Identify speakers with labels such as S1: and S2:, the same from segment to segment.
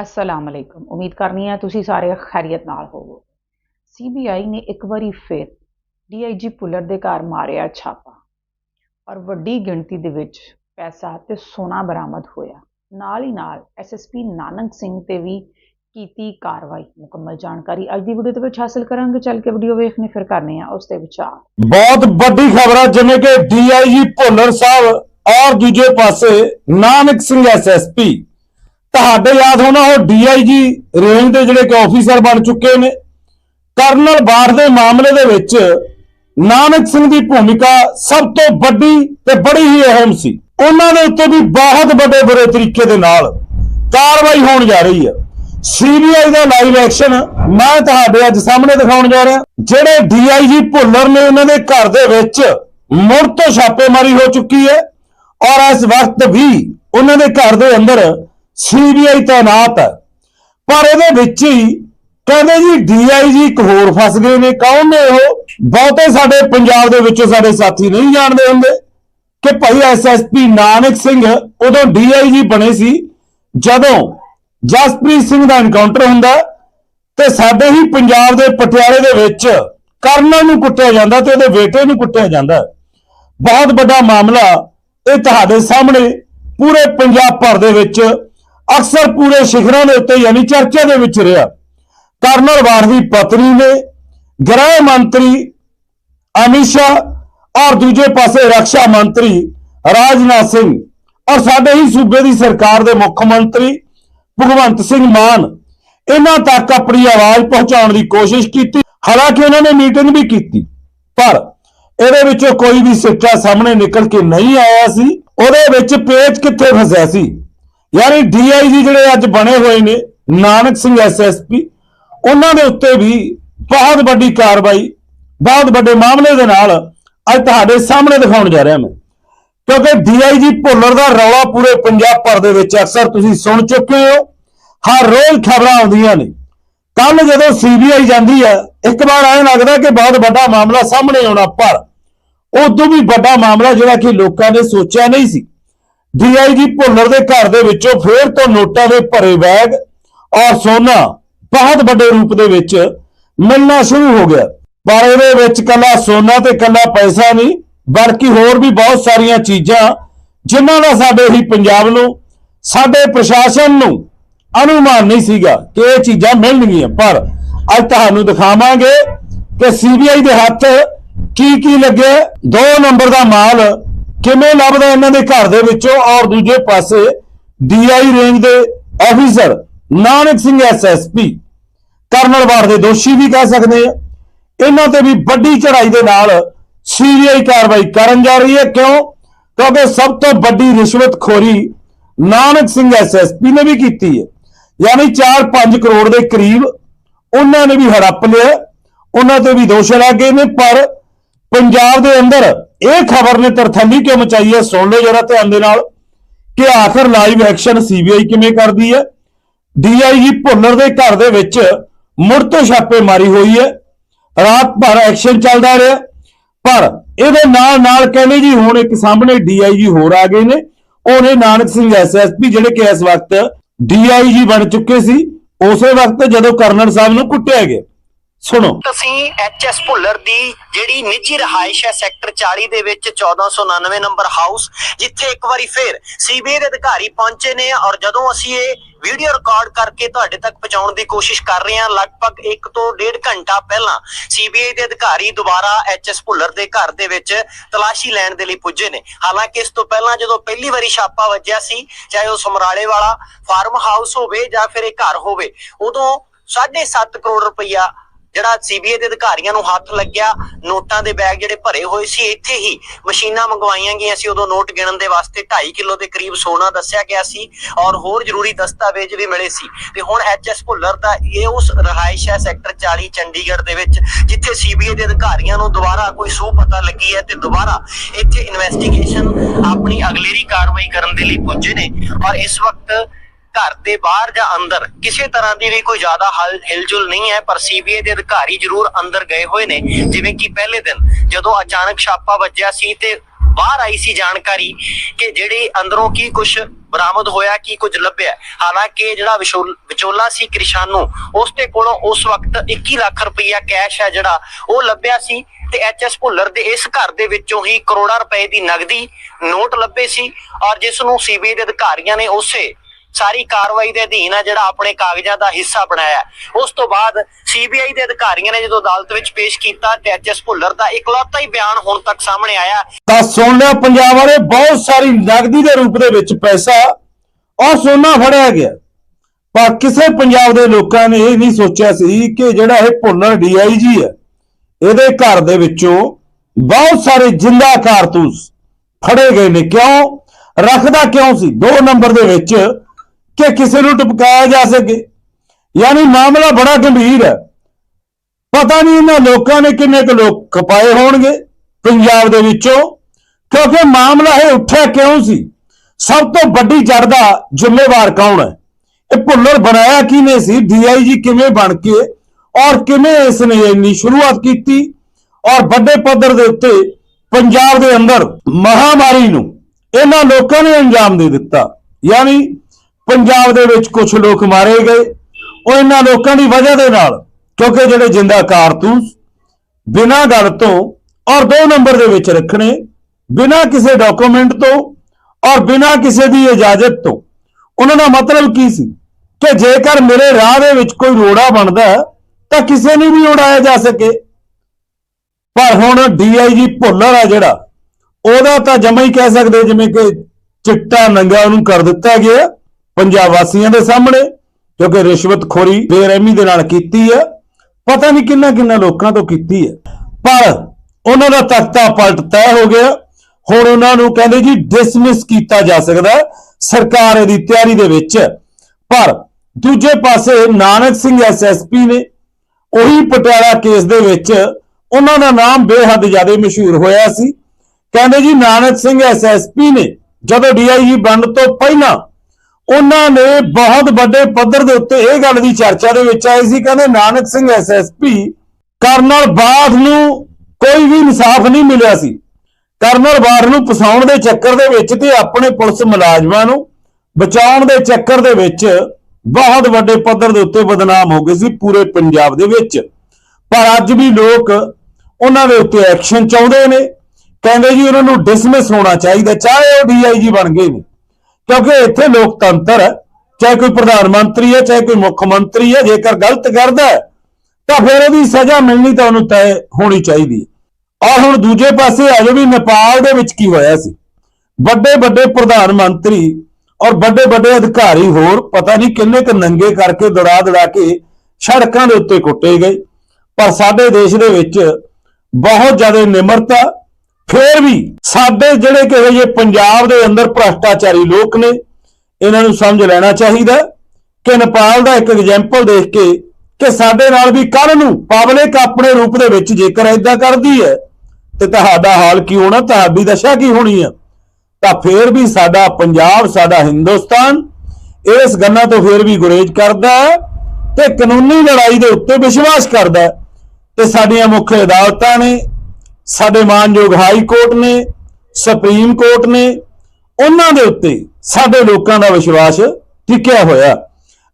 S1: ਅਸਲਾਮ ਅਲੈਕੁਮ ਉਮੀਦ ਕਰਨੀ ਹੈ ਤੁਸੀਂ ਸਾਰੇ ਖੈਰੀਅਤ ਨਾਲ ਹੋਵੋ ਸੀਬੀਆਈ ਨੇ ਇੱਕ ਵਾਰੀ ਫਿਰ ਡੀਆਈਜੀ ਪੁਲਰ ਦੇ ਘਰ ਮਾਰਿਆ ਛਾਪਾ ਔਰ ਵੱਡੀ ਗਿਣਤੀ ਦੇ ਵਿੱਚ ਪੈਸਾ ਤੇ ਸੋਨਾ ਬਰਾਮਦ ਹੋਇਆ ਨਾਲ ਹੀ ਨਾਲ ਐਸਐਸਪੀ ਨਾਨਕ ਸਿੰਘ ਤੇ ਵੀ ਕੀਤੀ ਕਾਰਵਾਈ ਮੁਕੰਮਲ ਜਾਣਕਾਰੀ ਅੱਜ ਦੀ ਵੀਡੀਓ ਦੇ ਵਿੱਚ ਹਾਸਲ ਕਰਾਂਗੇ ਚੱਲ ਕੇ ਵੀਡੀਓ ਵੇਖਨੇ ਫਿਰ ਕਰਨੇ ਆ ਉਸ ਦੇ ਵਿਚਾਰ
S2: ਬਹੁਤ ਵੱਡੀ ਖਬਰ ਆ ਜਿਵੇਂ ਕਿ ਡੀਆਈਜੀ ਭੁੱਲਰ ਸਾਹਿਬ ਔਰ ਦੂਜੇ ਪਾਸੇ ਨਾਨਕ ਸਿੰਘ ਐਸਐਸਪੀ ਤੁਹਾਡੇ ਯਾਦ ਹੋਣਾ, ਉਹ ਡੀਆਈਜੀ ਰੇਂਜ ਦੇ ਜਿਹੜੇ ਕਿ ਆਫੀਸਰ ਬਣ ਚੁੱਕੇ ਨੇ। ਕਰਨਲ ਬਾਰ ਦੇ ਮਾਮਲੇ ਦੇ ਵਿੱਚ ਨਾਨਕ ਸਿੰਘ ਦੀ ਭੂਮਿਕਾ ਸਭ ਤੋਂ ਵੱਡੀ ਤੇ ਬੜੀ ਹੀ ਅਹਿਮ ਸੀ। ਉਹਨਾਂ ਦੇ ਉੱਤੇ ਵੀ ਬਹੁਤ ਵੱਡੇ ਬੁਰੇ ਤਰੀਕੇ ਦੇ ਨਾਲ ਕਾਰਵਾਈ ਹੋਣ ਜਾ ਰਹੀ ਹੈ। ਸੀਬੀਆਈ ਦਾ ਲਾਈਵ ਐਕਸ਼ਨ ਮੈਂ ਤੁਹਾਡੇ ਅੱਜ ਸਾਹਮਣੇ ਦਿਖਾਉਣ ਜਾ ਰਿਹਾ। ਜਿਹੜੇ ਡੀਆਈਜੀ ਭੁੱਲਰ ਨੇ ਉਹਨਾਂ ਦੇ ਘਰ ਦੇ ਵਿੱਚ ਮੁੜ ਤੋਂ ਛਾਪੇਮਾਰੀ ਹੋ ਚੁੱਕੀ ਹੈ। ਔਰ ਇਸ ਵਕਤ ਵੀ ਉਹਨਾਂ ਦੇ ਘਰ ਦੇ ਅੰਦਰ ਸੀਬੀਆਈ ਤਾਇਨਾਤ ਹੈ। ਪਰ ਇਹਦੇ ਵਿੱਚ ਹੀ ਕਹਿੰਦੇ ਜੀ, ਡੀਆਈਜੀ ਇੱਕ ਹੋਰ ਫਸ ਗਏ ਨੇ। ਕੌਣ ਨੇ ਉਹ? ਬਹੁਤੇ ਸਾਡੇ ਪੰਜਾਬ ਦੇ ਵਿੱਚੋਂ ਸਾਡੇ ਸਾਥੀ ਨਹੀਂ ਜਾਣਦੇ ਹੁੰਦੇ ਕਿ ਭਾਈ ਐਸਐਸਪੀ ਨਾਨਕ ਸਿੰਘ ਉਦੋਂ ਡੀਆਈਜੀ ਬਣੇ ਸੀ, ਜਦੋਂ ਜਸਪ੍ਰੀਤ ਸਿੰਘ ਦਾ ਐਨਕਾਊਂਟਰ ਹੁੰਦਾ ਤੇ ਸਾਡੇ ਹੀ ਪੰਜਾਬ ਦੇ ਪਟਿਆਲੇ ਦੇ ਵਿੱਚ ਕਰਨਲ ਨੂੰ ਕੁੱਟਿਆ ਜਾਂਦਾ ਤੇ ਉਹਦੇ ਬੇਟੇ ਨੂੰ ਕੁੱਟਿਆ ਜਾਂਦਾ। ਬਹੁਤ ਵੱਡਾ ਮਾਮਲਾ ਇਹ ਤੁਹਾਡੇ ਸਾਹਮਣੇ ਪੂਰੇ ਪੰਜਾਬ ਭਰ ਦੇ ਵਿੱਚ ਅਕਸਰ ਪੂਰੇ ਸਿਖਰਾਂ ਦੇ ਉੱਤੇ ਯਾਨੀ ਚਰਚਾ ਦੇ ਵਿੱਚ ਰਿਹਾ। ਕਰਨਲ ਵਾਰ ਦੀ ਪਤਨੀ ਨੇ, ਗ੍ਰਹਿ ਮੰਤਰੀ ਅਮਿਤ ਔਰ ਦੂਜੇ ਪਾਸੇ ਰੱਖਿਆ ਮੰਤਰੀ ਰਾਜਨਾਥ ਸਿੰਘ ਔਰ ਸਾਡੇ ਹੀ ਸੂਬੇ ਦੀ ਸਰਕਾਰ ਦੇ ਮੁੱਖ ਮੰਤਰੀ ਭਗਵੰਤ ਸਿੰਘ ਮਾਨ, ਇਹਨਾਂ ਤੱਕ ਆਪਣੀ ਆਵਾਜ਼ ਪਹੁੰਚਾਉਣ ਦੀ ਕੋਸ਼ਿਸ਼ ਕੀਤੀ। ਹਾਲਾਂਕਿ ਉਹਨਾਂ ਨੇ ਮੀਟਿੰਗ ਵੀ ਕੀਤੀ, ਪਰ ਇਹਦੇ ਵਿੱਚੋਂ ਕੋਈ ਵੀ ਸਿੱਟਾ ਸਾਹਮਣੇ ਨਿਕਲ ਕੇ ਨਹੀਂ ਆਇਆ ਸੀ। ਉਹਦੇ ਵਿੱਚ ਪੇਚ ਕਿੱਥੇ ਫਸਿਆ ਸੀ? ਯਾਨੀ ਡੀਆਈਜੀ ਜਿਹੜੇ ਅੱਜ ਬਣੇ ਹੋਏ ਨੇ, ਨਾਨਕ ਸਿੰਘ ਐਸਐਸਪੀ ਉਹਨਾਂ ਦੇ ਉੱਤੇ ਵੀ ਬਹੁਤ ਵੱਡੀ ਕਾਰਵਾਈ, ਬਹੁਤ ਵੱਡੇ ਮਾਮਲੇ ਦੇ ਨਾਲ ਅੱਜ ਤੁਹਾਡੇ ਸਾਹਮਣੇ ਦਿਖਾਉਣ ਜਾ ਰਿਹਾ ਮੈਂ। ਕਿਉਂਕਿ ਡੀਆਈਜੀ ਭੁੱਲਰ ਦਾ ਰੌਲਾ ਪੂਰੇ ਪੰਜਾਬ ਭਰ ਦੇ ਵਿੱਚ ਅਕਸਰ ਤੁਸੀਂ ਸੁਣ ਚੁੱਕੇ ਹੋ। ਹਰ ਰੋਜ਼ ਖਬਰਾਂ ਆਉਂਦੀਆਂ ਨੇ। ਕੱਲ ਜਦੋਂ ਸੀਬੀਆਈ ਜਾਂਦੀ ਹੈ, ਇੱਕ ਵਾਰ ਐਂ ਲੱਗਦਾ ਕਿ ਬਹੁਤ ਵੱਡਾ ਮਾਮਲਾ ਸਾਹਮਣੇ ਆਉਣਾ ਪਰ ਉਦੋਂ ਵੀ ਵੱਡਾ ਮਾਮਲਾ ਜਿਹੜਾ ਕਿ ਲੋਕਾਂ ਨੇ ਸੋਚਿਆ ਨਹੀਂ ਸੀ। ਡੀਆਈਜੀ ਭੁੱਲਰ ਦੇ ਘਰ ਦੇ ਵਿੱਚੋਂ ਫੇਰ ਤੋਂ ਨੋਟਾਂ ਦੇ ਭਰੇ ਬੈਗ ਔਰ ਸੋਨਾ ਬਹੁਤ ਵੱਡੇ ਰੂਪ ਦੇ ਵਿੱਚ ਮਿਲਣਾ ਸ਼ੁਰੂ ਹੋ ਗਿਆ। ਪਰ ਇਹਦੇ ਵਿੱਚ ਕੱਲਾ ਸੋਨਾ ਤੇ ਕੱਲਾ ਪੈਸਾ ਨਹੀਂ, ਬਲਕਿ ਹੋਰ ਵੀ ਬਹੁਤ ਸਾਰੀਆਂ ਚੀਜ਼ਾਂ ਜਿਨ੍ਹਾਂ ਦਾ ਸਾਡੇ ਹੀ ਪੰਜਾਬ ਨੂੰ, ਸਾਡੇ ਪ੍ਰਸ਼ਾਸਨ ਨੂੰ ਅਨੁਮਾਨ ਨਹੀਂ ਸੀਗਾ ਕਿ ਇਹ ਚੀਜ਼ਾਂ ਮਿਲਣਗੀਆਂ। ਪਰ ਅੱਜ ਤੁਹਾਨੂੰ ਦਿਖਾਵਾਂਗੇ ਕਿ ਸੀਬੀਆਈ ਦੇ ਹੱਥ ਕੀ ਕੀ ਲੱਗਿਆ। ਦੋ ਨੰਬਰ ਦਾ ਮਾਲ ਕਿਵੇਂ ਲੱਭਦਾ ਇਹਨਾਂ ਦੇ ਘਰ ਦੇ ਵਿੱਚੋਂ ਔਰ ਦੂਜੇ ਪਾਸੇ ਡੀਆਈ ਰੇਂਜ ਦੇ officer Nanak Singh SSP colonel ਵਾਰ ਦੇ ਦੋਸ਼ੀ ਵੀ ਕਹਿ ਸਕਦੇ ਆ। ਇਹਨਾਂ ਤੇ ਵੀ ਵੱਡੀ ਚੜ੍ਹਾਈ ਦੇ ਨਾਲ ਸੀਬੀਆਈ ਕਾਰਵਾਈ ਕਰਨ ਜਾ ਰਹੀ ਹੈ। ਕਿਉਂ? ਕਿਉਂਕਿ ਸਭ ਤੋਂ ਵੱਡੀ ਰਿਸ਼ਵਤਖੋਰੀ ਨਾਨਕ ਸਿੰਘ ਐਸਐਸਪੀ ਨੇ ਵੀ ਕੀਤੀ ਹੈ। ਯਾਨੀ 4-5 ਕਰੋੜ ਦੇ ਕਰੀਬ ਉਹਨਾਂ ਨੇ ਵੀ ਹੜੱਪ ਲਿਆ। ਉਹਨਾਂ ਤੇ ਵੀ ਦੋਸ਼ ਲੱਗੇ ਨੇ, ਪਰ ਪੰਜਾਬ ਦੇ ਅੰਦਰ ਇਹ ਖਬਰ ਨੇ ਤਰਥੱਲੀ ਕਿਉਂ ਮਚਾਈ ਹੈ? ਸੁਣ ਲਓ ਜਰਾ ਧਿਆਨ ਦੇ ਨਾਲ ਕਿ ਆਖਰ ਲਾਈਵ ਐਕਸ਼ਨ ਸੀਬੀਆਈ ਕਿਵੇਂ ਕਰਦੀ ਹੈ? ਡੀਆਈਜੀ ਭੁੱਲਰ ਦੇ ਘਰ ਦੇ ਵਿੱਚ ਮੁੜ ਤੋਂ ਛਾਪੇਮਾਰੀ ਹੋਈ ਹੈ। ਰਾਤ ਭਰ ਐਕਸ਼ਨ ਚੱਲਦਾ ਰਿਹਾ। ਪਰ ਇਹਦੇ ਨਾਲ ਨਾਲ ਕਹਿੰਦੇ ਜੀ ਹੁਣ ਇੱਕ ਸਾਹਮਣੇ ਡੀਆਈਜੀ ਹੋਰ ਆ ਗਏ ਨੇ। ਉਹਨੇ ਨਾਨਕ ਸਿੰਘ ਐਸਐਸਪੀ ਜਿਹੜੇ ਕਿ ਇਸ ਵਕਤ ਡੀਆਈਜੀ ਬਣ ਚੁੱਕੇ ਸੀ, ਉਸੇ ਵਕਤ ਜਦੋਂ ਕਰਨਲ ਸਾਹਿਬ ਨੂੰ ਕੁੱਟਿਆ ਗਿਆ। ਸੁਣੋ।
S3: ਅਸੀਂ ਐਚਐਸ ਭੁੱਲਰ ਦੀ ਜਿਹੜੀ ਨਿੱਜੀ ਰਹਾਇਸ਼ ਹੈ ਸੈਕਟਰ 40 ਦੇ ਵਿੱਚ 1499 ਨੰਬਰ ਹਾਊਸ, ਜਿੱਥੇ ਇੱਕ ਵਾਰੀ ਫੇਰ ਸੀਬੀਆਈ ਦੇ ਅਧਿਕਾਰੀ ਪਹੁੰਚੇ ਨੇ ਔਰ ਜਦੋਂ ਅਸੀਂ ਇਹ ਵੀਡੀਓ ਰਿਕਾਰਡ ਕਰਕੇ ਤੁਹਾਡੇ ਤੱਕ ਪਹੁੰਚਾਉਣ ਦੀ ਕੋਸ਼ਿਸ਼ ਕਰ ਰਹੇ ਹਾਂ, ਲਗਭਗ 1 ਤੋਂ 1.5 ਘੰਟਾ ਪਹਿਲਾਂ ਸੀਬੀਆਈ ਦੇ ਅਧਿਕਾਰੀ ਦੁਬਾਰਾ ਐਚਐਸ ਭੁੱਲਰ ਦੇ ਘਰ ਦੇ ਵਿੱਚ ਤਲਾਸ਼ੀ ਲੈਣ ਦੇ ਲਈ ਪੁੱਜੇ ਨੇ। ਹਾਲਾਂਕਿ ਇਸ ਤੋਂ ਪਹਿਲਾਂ ਜਦੋਂ ਪਹਿਲੀ ਵਾਰੀ ਛਾਪਾ ਵੱਜਿਆ ਸੀ, ਚਾਹੇ ਉਹ ਸਮਰਾਲੇ ਵਾਲਾ ਫਾਰਮ ਹਾਊਸ ਹੋਵੇ ਜਾਂ ਫਿਰ ਇਹ ਘਰ ਹੋਵੇ, ਉਦੋਂ 7.5 ਕਰੋੜ ਰੁਪਇਆ ਜਿਹੜਾ ਸੀਬੀਆਈ ਦੇ ਅਧਿਕਾਰੀਆਂ ਨੂੰ ਹੱਥ ਲੱਗਿਆ, ਨੋਟਾਂ ਦੇ ਬੈਗ ਜਿਹੜੇ ਭਰੇ ਹੋਏ ਸੀ, ਇੱਥੇ ਹੀ ਮਸ਼ੀਨਾਂ ਮੰਗਵਾਈਆਂ ਗਈਆਂ ਸੀ। ਉਦੋਂ ਨੋਟ ਗਿਣਨ ਦੇ ਵਾਸਤੇ 2.5 ਕਿਲੋ ਦੇ ਕਰੀਬ ਸੋਨਾ ਦੱਸਿਆ ਗਿਆ ਸੀ ਔਰ ਹੋਰ ਜ਼ਰੂਰੀ ਦਸਤਾਵੇਜ਼ ਵੀ ਮਿਲੇ ਸੀ। ਤੇ ਹੁਣ ਐਚਐਸ ਭੁੱਲਰ ਦਾ ਇਹ ਉਸ ਰਹਾਇਸ਼ ਹੈ ਸੈਕਟਰ 40 ਚੰਡੀਗੜ੍ਹ ਦੇ ਵਿੱਚ, ਜਿੱਥੇ ਸੀਬੀਆਈ ਦੇ ਅਧਿਕਾਰੀਆਂ ਨੂੰ ਦੁਬਾਰਾ ਕੋਈ ਸੂਹ ਪਤਾ ਲੱਗੀ ਹੈ ਤੇ ਦੁਬਾਰਾ ਇੱਥੇ ਇਨਵੈਸਟੀਗੇਸ਼ਨ ਆਪਣੀ ਅਗਲੇਰੀ ਕਾਰਵਾਈ ਕਰਨ ਦੇ ਲਈ ਪੁੱਜੇ ਨੇ। ਔਰ ਇਸ ਵਕਤ ਘਰ ਦੇ ਬਾਹਰ ਜਾਂ ਅੰਦਰ, ਕਿਸੇ ਤਰ੍ਹਾਂ ਦੀ ਵੀ ਕੋਈ ਜ਼ਿਆਦਾ ਹਿਲਜੁਲ ਨਹੀਂ ਹੈ, ਪਰ ਸੀਬੀਆਈ ਦੇ ਅਧਿਕਾਰੀ ਜ਼ਰੂਰ ਅੰਦਰ ਗਏ ਹੋਏ ਨੇ। ਜਿਵੇਂ ਕਿ ਪਹਿਲੇ ਦਿਨ, ਜਦੋਂ ਅਚਾਨਕ ਛਾਪਾ ਵੱਜਿਆ ਸੀ ਤੇ ਬਾਹਰ ਆਈ ਸੀ ਜਾਣਕਾਰੀ ਕਿ ਜਿਹੜੇ ਅੰਦਰੋਂ ਕੀ ਕੁਝ ਬਰਾਮਦ ਹੋਇਆ, ਕੀ ਕੁਝ ਲੱਭਿਆ। ਹਾਲਾਂਕਿ ਜਿਹੜਾ ਵਿਚੋਲਾ ਸੀ ਕ੍ਰਿਸ਼ਾਨੂ, ਉਸ ਦੇ ਕੋਲੋਂ ਉਸ ਵਕਤ 21 ਲੱਖ ਰੁਪਇਆ ਕੈਸ਼ ਹੈ ਜਿਹੜਾ ਉਹ ਲੱਭਿਆ ਸੀ ਤੇ ਐਚਐਸ ਭੁੱਲਰ ਦੇ ਇਸ ਘਰ ਦੇ ਵਿੱਚੋਂ ਹੀ ਕਰੋੜਾਂ ਰੁਪਏ ਦੀ ਨਗਦੀ ਨੋਟ ਲੱਭੇ ਸੀ ਔਰ ਜਿਸ ਨੂੰ ਸੀਬੀਆਈ ਦੇ ਅਧਿਕਾਰੀਆਂ ਨੇ ਉਸੇ ਸਾਰੀ ਕਾਰਵਾਈ ਦੇ ਅਧੀਨ ਆ ਜਿਹੜਾ ਆਪਣੇ ਕਾਗਜ਼ਾਂ ਦਾ ਹਿੱਸਾ ਬਣਾਇਆ ਉਸ ਤੋਂ ਬਾਅਦ ਸੀਬੀਆਈ ਦੇ ਅਧਿਕਾਰੀਆਂ ਨੇ ਜਦੋਂ ਅਦਾਲਤ ਵਿੱਚ ਪੇਸ਼ ਕੀਤਾ, ਤੇ ਐਚਐਸ ਭੁੱਲਰ ਦਾ ਇਕਲੌਤਾ ਹੀ ਬਿਆਨ ਹੁਣ ਤੱਕ ਸਾਹਮਣੇ ਆਇਆ।
S2: ਤਾਂ ਸੁਣ ਲਿਆ ਪੰਜਾਬ ਵਾਲੇ, ਬਹੁਤ ਸਾਰੀ ਨਗਦੀ ਦੇ ਰੂਪ ਦੇ ਵਿੱਚ ਪੈਸਾ ਔਰ ਸੋਨਾ ਫੜਿਆ ਗਿਆ। ਪਰ ਕਿਸੇ ਪੰਜਾਬ ਦੇ ਲੋਕਾਂ ਨੇ ਇਹ ਨਹੀਂ ਸੋਚਿਆ ਸੀ ਕਿ ਜਿਹੜਾ ਇਹ ਭੁੱਲਰ ਡੀਆਈਜੀ ਹੈ, ਇਹਦੇ ਘਰ ਦੇ ਵਿੱਚੋਂ ਬਹੁਤ ਸਾਰੇ ਜਿੰਦਾ ਕਾਰਤੂਸ ਫੜੇ ਗਏ ਨੇ। ਕਿਉਂ? ਰੱਖਦਾ ਕਿਉਂ ਸੀ? ਦੋ ਨੰਬਰ ਦੇ ਵਿੱਚ ਕਿ ਕਿਸੇ ਨੂੰ ਟਪਕਾਇਆ ਜਾ ਸਕੇ। ਯਾਨੀ ਮਾਮਲਾ ਬੜਾ ਗੰਭੀਰ ਹੈ। ਪਤਾ ਨਹੀਂ ਇਹਨਾਂ ਲੋਕਾਂ ਨੇ ਕਿੰਨੇ ਕੁ ਲੋਕ ਖਪਾਏ ਹੋਣਗੇ ਪੰਜਾਬ ਦੇ ਵਿੱਚੋਂ, ਕਿਉਂਕਿ ਮਾਮਲਾ ਇਹ ਉੱਠਿਆ ਕਿਉਂ ਸੀ? ਸਭ ਤੋਂ ਵੱਡੀ ਜੜ ਦਾ ਜ਼ਿੰਮੇਵਾਰ ਕੌਣ ਹੈ? ਇਹ ਭੁੱਲਰ ਬਣਾਇਆ ਕਿਨੇ ਸੀ? ਡੀਆਈਜੀ ਕਿਵੇਂ ਬਣ ਕੇ ਔਰ ਕਿਵੇਂ ਇਸ ਨੇ ਇੰਨੀ ਸ਼ੁਰੂਆਤ ਕੀਤੀ? ਔਰ ਵੱਡੇ ਪੱਧਰ ਦੇ ਉੱਤੇ ਪੰਜਾਬ ਦੇ ਅੰਦਰ ਮਹਾਮਾਰੀ ਨੂੰ ਇਹਨਾਂ ਲੋਕਾਂ ਨੇ ਅੰਜਾਮ ਦੇ ਦਿੱਤਾ। ਯਾਨੀ ਪੰਜਾਬ ਦੇ ਵਿੱਚ ਕੁਝ ਲੋਕ ਮਾਰੇ ਗਏ। ਉਹ ਇਹਨਾਂ ਲੋਕਾਂ ਦੀ ਵਜ੍ਹਾ ਦੇ ਨਾਲ, ਕਿਉਂਕਿ ਜਿਹੜੇ ਜਿੰਦਾ ਕਾਰਤੂਸ ਬਿਨਾਂ ਗੱਲ ਤੋਂ ਔਰ ਦੋ ਨੰਬਰ ਦੇ ਵਿੱਚ ਰੱਖਣੇ, ਬਿਨਾਂ ਕਿਸੇ ਡਾਕੂਮੈਂਟ ਤੋਂ ਔਰ ਬਿਨਾਂ ਕਿਸੇ ਦੀ ਇਜਾਜ਼ਤ ਤੋਂ, ਉਹਨਾਂ ਦਾ ਮਤਲਬ ਕੀ ਸੀ? ਕਿ ਜੇਕਰ ਮੇਰੇ ਰਾਹ ਦੇ ਵਿੱਚ ਕੋਈ ਰੋੜਾ ਬਣਦਾ ਤਾਂ ਕਿਸੇ ਨੂੰ ਵੀ ਉਡਾਇਆ ਜਾ ਸਕੇ। ਪਰ ਹੁਣ ਡੀਆਈਜੀ ਭੁੱਲਰ ਆ ਜਿਹੜਾ, ਉਹਦਾ ਤਾਂ ਜਮਾ ਹੀ ਕਹਿ ਸਕਦੇ ਜਿਵੇਂ ਕਿ ਚਿੱਟਾ ਨੰਗਾ ਉਹਨੂੰ ਕਰ ਦਿੱਤਾ ਗਿਆ। ਪੰਜਾਬ ਵਾਸੀਆਂ ਦੇ ਸਾਹਮਣੇ, ਕਿਉਂਕਿ ਰਿਸ਼ਵਤਖੋਰੀ ਬੇਰਹਿਮੀ ਦੇ ਨਾਲ ਕੀਤੀ ਹੈ ਪਤਾ ਨਹੀਂ ਕਿੰਨਾ ਕਿੰਨਾ ਲੋਕਾਂ ਤੋਂ ਕੀਤੀ ਹੈ ਪਰ ਉਹਨਾਂ ਦਾ ਤਖਤਾ ਪਲਟ ਤੈਅ ਹੋ ਗਿਆ। ਹੁਣ ਉਹਨਾਂ ਨੂੰ ਕਹਿੰਦੇ ਜੀ ਡਿਸਮਿਸ ਕੀਤਾ ਜਾ ਸਕਦਾ, ਸਰਕਾਰ ਇਹਦੀ ਤਿਆਰੀ ਦੇ ਵਿੱਚ ਪਰ ਦੂਜੇ ਪਾਸੇ ਨਾਨਕ ਸਿੰਘ ਐਸਐਸਪੀ ਨੇ ਉਹੀ ਪਟਿਆਲਾ ਕੇਸ ਦੇ ਵਿੱਚ ਉਹਨਾਂ ਦਾ ਨਾਮ ਬੇਹੱਦ ਜ਼ਿਆਦਾ ਮਸ਼ਹੂਰ ਹੋਇਆ ਸੀ। ਕਹਿੰਦੇ ਜੀ ਨਾਨਕ ਸਿੰਘ ਐਸਐਸਪੀ ਨੇ ਜਦੋਂ ਡੀਆਈਜੀ ਬਣਨ ਤੋਂ ਪਹਿਲਾਂ ਉਹਨਾਂ ਨੇ ਬਹੁਤ ਵੱਡੇ ਪੱਧਰ ਦੇ ਉੱਤੇ ਇਹ ਗੱਲ ਦੀ ਚਰਚਾ ਦੇ ਵਿੱਚ ਆਈ ਸੀ, ਕਹਿੰਦੇ ਨਾਨਕ ਸਿੰਘ ਐਸਐਸਪੀ ਕਰਨਲ ਬਾਠ ਨੂੰ ਕੋਈ ਵੀ ਇਨਸਾਫ ਨਹੀਂ ਮਿਲਿਆ ਸੀ। ਕਰਨਲ ਬਾਠ ਨੂੰ ਫਸਾਉਣ ਦੇ ਚੱਕਰ ਦੇ ਵਿੱਚ ਤੇ ਆਪਣੇ ਪੁਲਿਸ ਮੁਲਾਜ਼ਮਾਂ ਨੂੰ ਬਚਾਉਣ ਦੇ ਚੱਕਰ ਦੇ ਵਿੱਚ ਬਹੁਤ ਵੱਡੇ ਪੱਧਰ ਦੇ ਉੱਤੇ ਬਦਨਾਮ ਹੋ ਗਏ ਸੀ ਪੂਰੇ ਪੰਜਾਬ ਦੇ ਵਿੱਚ। ਪਰ ਅੱਜ ਵੀ ਲੋਕ ਉਹਨਾਂ ਦੇ ਉੱਤੇ ਐਕਸ਼ਨ ਚਾਹੁੰਦੇ ਨੇ, ਕਹਿੰਦੇ ਜੀ ਉਹਨਾਂ ਨੂੰ ਡਿਸਮਿਸ ਹੋਣਾ ਚਾਹੀਦਾ, ਚਾਹੇ ਉਹ ਡੀਆਈਜੀ ਬਣ ਗਏ ਨੇ। ਕਿਉਂਕਿ ਇੱਥੇ ਲੋਕਤੰਤਰ ਹੈ, ਚਾਹੇ ਕੋਈ ਪ੍ਰਧਾਨ ਮੰਤਰੀ ਹੈ, ਚਾਹੇ ਕੋਈ ਮੁੱਖ ਮੰਤਰੀ ਹੈ, ਜੇਕਰ ਗਲਤ ਕਰਦਾ ਤਾਂ ਫਿਰ ਉਹਦੀ ਸਜ਼ਾ ਮਿਲਣੀ ਤਾਂ ਉਹਨੂੰ ਤੈਅ ਹੋਣੀ ਚਾਹੀਦੀ ਹੈ। ਔਰ ਹੁਣ ਦੂਜੇ ਪਾਸੇ ਆ ਜਾਓ ਵੀ ਨੇਪਾਲ ਦੇ ਵਿੱਚ ਕੀ ਹੋਇਆ ਸੀ। ਵੱਡੇ ਵੱਡੇ ਪ੍ਰਧਾਨ ਮੰਤਰੀ ਔਰ ਵੱਡੇ ਵੱਡੇ ਅਧਿਕਾਰੀ ਹੋਰ, ਪਤਾ ਨਹੀਂ ਕਿੰਨੇ ਕੁ ਨੰਗੇ ਕਰਕੇ ਦੜਾ ਦੜਾ ਕੇ ਸੜਕਾਂ ਦੇ ਉੱਤੇ ਕੁੱਟੇ ਗਏ। ਪਰ ਸਾਡੇ ਦੇਸ਼ ਦੇ ਵਿੱਚ ਬਹੁਤ ਜ਼ਿਆਦਾ ਨਿਮਰਤਾ ਫੇਰ ਵੀ ਸਾਡੇ ਜਿਹੜੇ ਕਿਹੋ ਜਿਹੇ ਪੰਜਾਬ ਦੇ ਅੰਦਰ ਭ੍ਰਸ਼ਟਾਚਾਰੀ ਲੋਕ ਨੇ, ਇਹਨਾਂ ਨੂੰ ਸਮਝ ਲੈਣਾ ਚਾਹੀਦਾ ਕਿ ਨੇਪਾਲ ਦਾ ਇੱਕ ਐਗਜ਼ਾਮਪਲ ਦੇਖ ਕੇ ਕਿ ਸਾਡੇ ਨਾਲ ਵੀ ਕੱਲ ਨੂੰ ਪਬਲਿਕ ਆਪਣੇ ਰੂਪ ਦੇ ਵਿੱਚ ਜੇਕਰ ਇਦਾਂ ਕਰਦੀ ਹੈ, ਤੇ ਤੁਹਾਡਾ ਹਾਲ ਕੀ ਹੋਣਾ, ਤੁਹਾਡੀ ਦਸ਼ਾ ਕੀ ਹੋਣੀ ਹੈ ਤਾਂ ਫੇਰ ਵੀ ਸਾਡਾ ਪੰਜਾਬ, ਸਾਡਾ ਹਿੰਦੁਸਤਾਨ ਇਸ ਗੱਲਾਂ ਤੋਂ ਫੇਰ ਵੀ ਗੁਰੇਜ਼ ਕਰਦਾ ਹੈ ਤੇ ਕਾਨੂੰਨੀ ਲੜਾਈ ਦੇ ਉੱਤੇ ਵਿਸ਼ਵਾਸ ਕਰਦਾ ਤੇ ਸਾਡੀਆਂ ਮੁੱਖ ਅਦਾਲਤਾਂ ਨੇ ਸਾਡੇ ਮਾਨਯੋਗ ਹਾਈ ਕੋਰਟ ਨੇ, ਸੁਪਰੀਮ ਕੋਰਟ ਨੇ, ਉਹਨਾਂ ਦੇ ਉੱਤੇ ਸਾਡੇ ਲੋਕਾਂ ਦਾ ਵਿਸ਼ਵਾਸ ਟਿਕਿਆ ਹੋਇਆ।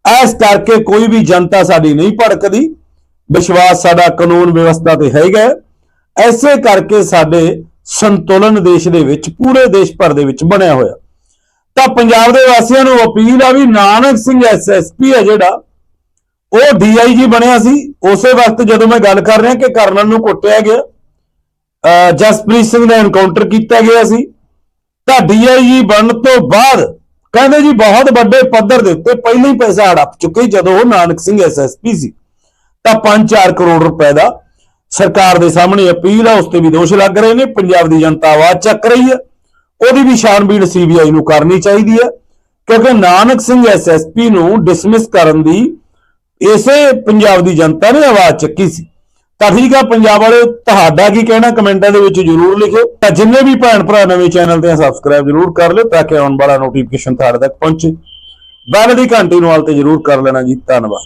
S2: ਐਸ ਕਰਕੇ ਕੋਈ ਵੀ ਜਨਤਾ ਸਾਡੀ ਨਹੀਂ ਭੜਕਦੀ। ਵਿਸ਼ਵਾਸ ਸਾਡਾ ਕਾਨੂੰਨ ਵਿਵਸਥਾ ਤੇ ਹੈਗਾ। ਹੈ। ਐਸੇ ਕਰਕੇ ਸਾਡੇ ਸੰਤੁਲਨ ਦੇਸ਼ ਦੇ ਵਿੱਚ, ਪੂਰੇ ਦੇਸ਼ ਭਰ ਦੇ ਵਿੱਚ ਬਣਿਆ ਹੋਇਆ। ਤਾਂ ਪੰਜਾਬ ਦੇ ਵਾਸੀਆਂ ਨੂੰ ਅਪੀਲ ਆ ਵੀ ਨਾਨਕ ਸਿੰਘ ਐਸਐਸਪੀ ਹੈ ਜਿਹੜਾ, ਉਹ ਡੀਆਈਜੀ ਬਣਿਆ ਸੀ। ਉਸੇ ਵਕਤ ਜਦੋਂ ਮੈਂ ਗੱਲ ਕਰ ਰਿਹਾ ਕਿ ਕਰਨਲ ਨੂੰ ਕੁੱਟਿਆ ਗਿਆ ਜਸਪ੍ਰੀਤ ਸਿੰਘ ਦਾ ਐਨਕਾਊਂਟਰ ਕੀਤਾ ਗਿਆ ਸੀ। ਤਾਂ ਡੀਆਈਜੀ ਬਣਨ ਤੋਂ ਬਾਅਦ ਕਹਿੰਦੇ ਜੀ ਬਹੁਤ ਵੱਡੇ ਪੱਧਰ ਦੇ ਉੱਤੇ ਪਹਿਲਾਂ ਹੀ ਪੈਸਾ ਹੜਪ ਚੁੱਕੇ ਜਦੋਂ ਉਹ ਨਾਨਕ ਸਿੰਘ ਐਸਐਸਪੀ ਸੀ। ਤਾਂ 5-4 ਕਰੋੜ ਰੁਪਏ ਦਾ ਸਰਕਾਰ ਦੇ ਸਾਹਮਣੇ ਅਪੀਲ ਆ, ਉਸ ਤੇ ਵੀ ਦੋਸ਼ ਲੱਗ ਰਹੇ ਨੇ। ਪੰਜਾਬ ਦੀ ਜਨਤਾ ਆਵਾਜ਼ ਚੱਕ ਰਹੀ ਹੈ। ਉਹਦੀ ਵੀ ਛਾਣਬੀਣ ਸੀਬੀਆਈ ਨੂੰ ਕਰਨੀ ਚਾਹੀਦੀ ਹੈ, ਕਿਉਂਕਿ ਨਾਨਕ ਸਿੰਘ ਐਸਐਸਪੀ ਨੂੰ ਡਿਸਮਿਸ ਕਰਨ ਦੀ ਇਸੇ ਪੰਜਾਬ ਦੀ ਜਨਤਾ ਨੇ ਆਵਾਜ਼ ਚੱਕੀ ਸੀ। ਤਾਂ ਠੀਕ ਆ, ਪੰਜਾਬ ਵਾਲੇ ਤੁਹਾਡਾ ਕੀ ਕਹਿਣਾ? ਕਮੈਂਟਾਂ ਦੇ ਵਿੱਚ ਜਰੂਰ ਲਿਖਿਓ। ਤਾਂ ਜਿੰਨੇ ਵੀ ਭੈਣ ਭਰਾ ਨਵੇਂ ਚੈਨਲ ਤੇ ਸਬਸਕ੍ਰਾਈਬ ਜਰੂਰ ਕਰ ਲਿਓ ਤਾਂ ਕਿ ਆਉਣ ਵਾਲਾ ਨੋਟੀਫਿਕੇਸ਼ਨ ਤੁਹਾਡੇ ਤੱਕ ਪਹੁੰਚੇ। ਬੈਲ ਦੀ ਘੰਟੀ ਨੂੰ ਵਾਲ ਤੇ ਜਰੂਰ ਕਰ ਲੈਣਾ ਜੀ। ਧੰਨਵਾਦ।